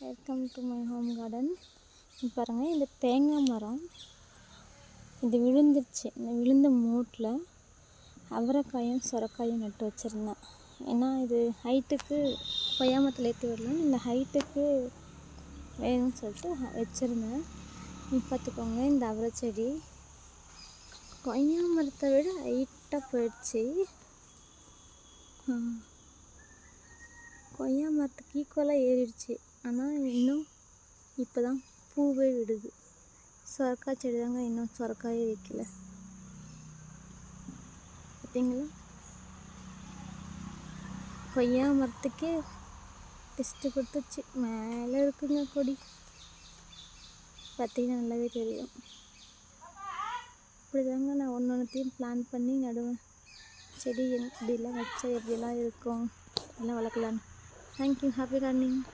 Welcome to my home garden பாருங்கள் இந்த தேங்காய் மரம். இது விழுந்துருச்சு. இந்த விழுந்த மூட்டில் அவரைக்காயும் சுரக்காயும் நட்டு வச்சுருந்தேன். ஏன்னா இது ஹைட்டுக்கு கொய்யாமத்தில் ஏற்றி விடலாம் இந்த ஹைட்டுக்கு வேணும்னு சொல்லிட்டு வச்சுருந்தேன். பார்த்துக்கோங்க இந்த அவரை செடி. கொய்யா மரத்தை விட ஹைட்டாக போயிடுச்சு. கொய்யா மரத்துக்கு ஈக்குவலாக ஏறிடுச்சு. ஆனால் இன்னும் இப்போ தான் பூவே விடுது. சொரக்காய் செடி தாங்க இன்னும் சொரக்காயே வைக்கல. பார்த்தீங்களா கொய்யா மரத்துக்கே டெஸ்ட்டு கொடுத்துச்சு. மேலே இருக்குங்க கொடி. பார்த்தீங்கன்னா நல்லாவே தெரியும். இப்படி தாங்க நான் ஒன்று ஒன்றுத்தையும் பிளான் பண்ணி நடுவேன். செடி இப்படிலாம் வச்சா எப்படிலாம் இருக்கும்? எல்லாம் வளர்க்கலான்னு தேங்க்யூ ஹாப்பி கார்டனிங்